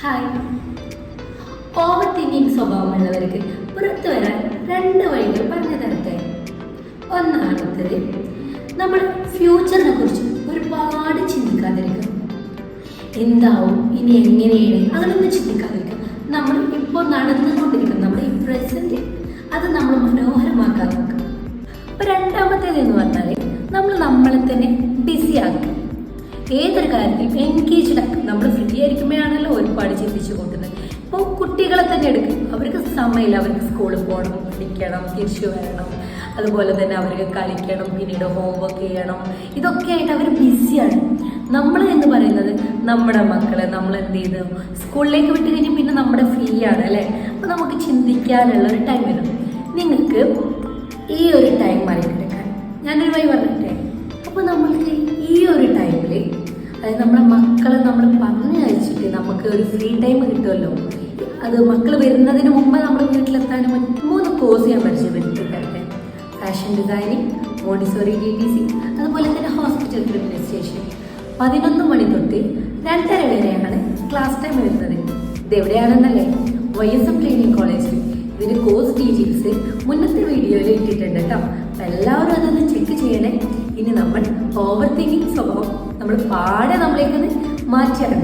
Hi over സ്വഭാവമുള്ളവർക്ക് പുറത്തു വരാൻ രണ്ട് വഴികൾ പറഞ്ഞു തരട്ടെ. ഒന്നാമത്തത് നമ്മൾ ഫ്യൂച്ചറിനെ കുറിച്ച് ഒരുപാട് ചിന്തിക്കാതിരിക്കുക. എന്താവും ഇനി എങ്ങനെയാണ് അങ്ങനെയൊന്നും ചിന്തിക്കാതിരിക്കുക. നമ്മൾ ഇപ്പോൾ നടന്നുകൊണ്ടിരിക്കുന്ന നമ്മൾ ഈ പ്രസന്റ് അത് നമ്മൾ മനോഹരമാക്കാൻ നോക്കുക. രണ്ടാമത്തേത് എന്ന് പറഞ്ഞാൽ നമ്മൾ നമ്മളെ തന്നെ ബിസി ആക്കുക. ഏതൊരു കാര്യത്തിലും എൻഗേജ്ഡ് ആക്കുക. നമ്മൾ ചിന്തിച്ചു കൂട്ടുന്നത് ഇപ്പോൾ കുട്ടികളെ തന്നെ എടുക്കും. അവർക്ക് സമയമില്ല. അവർക്ക് സ്കൂളിൽ പോകണം പഠിക്കണം തിരിച്ചു വരണം. അതുപോലെ തന്നെ അവർക്ക് കളിക്കണം പിന്നീട് ഹോംവർക്ക് ചെയ്യണം. ഇതൊക്കെ ആയിട്ട് അവർ ബിസിയാണ് നമ്മൾ എന്ന് പറയുന്നത് നമ്മുടെ മക്കളെ നമ്മൾ എന്ത് ചെയ്തു? സ്കൂളിലേക്ക് വിട്ട് കഴിഞ്ഞ് പിന്നെ നമ്മുടെ ഫ്രീ ആണ് അല്ലേ? അപ്പോൾ നമുക്ക് ചിന്തിക്കാനുള്ള ഒരു ടൈം വരും. നിങ്ങൾക്ക് ഈ ഒരു ടൈം മറികടക്കാൻ ഞാനൊരു വഴി പറഞ്ഞിട്ടേ. അപ്പോൾ നമ്മൾക്ക് ഈ ഒരു ടൈമിൽ അതായത് നമ്മുടെ മക്കളെ നമ്മൾ നമുക്ക് ഒരു ഫ്രീ ടൈം കിട്ടുമല്ലോ. അത് മക്കൾ വരുന്നതിന് മുമ്പ് നമ്മൾ വീട്ടിലെത്താനും. മൂന്ന് കോഴ്സ് ഞാൻ പരിചയപ്പെടുത്തിയിട്ടുണ്ട്. Fashion designing Montessori D T C അതുപോലെ തന്നെ ഹോസ്പിറ്റൽ അഡ്മിനിസ്ട്രേഷൻ പതിനൊന്ന് മണി തൊട്ട് രണ്ടര വരെയാണ് ക്ലാസ് ടൈം വരുന്നത്. ഇതെവിടെയാണെന്നല്ലേ വൈ എസ് എം ട്രെയിനിങ് കോളേജിൽ ഇതിന് കോഴ്സ് ഡീറ്റെയിൽസ് മുന്നത്തെ വീഡിയോയിൽ ഇട്ടിട്ടുണ്ട് കേട്ടോ. അപ്പം എല്ലാവരും അതൊന്ന് ചെക്ക് ചെയ്യണേ. ഇനി നമ്മൾ ഓവർ തിങ്കിങ് സ്വഭാവം നമ്മൾ പാടെ നമ്മളേക്കൊന്ന് മാറ്റിയാണ്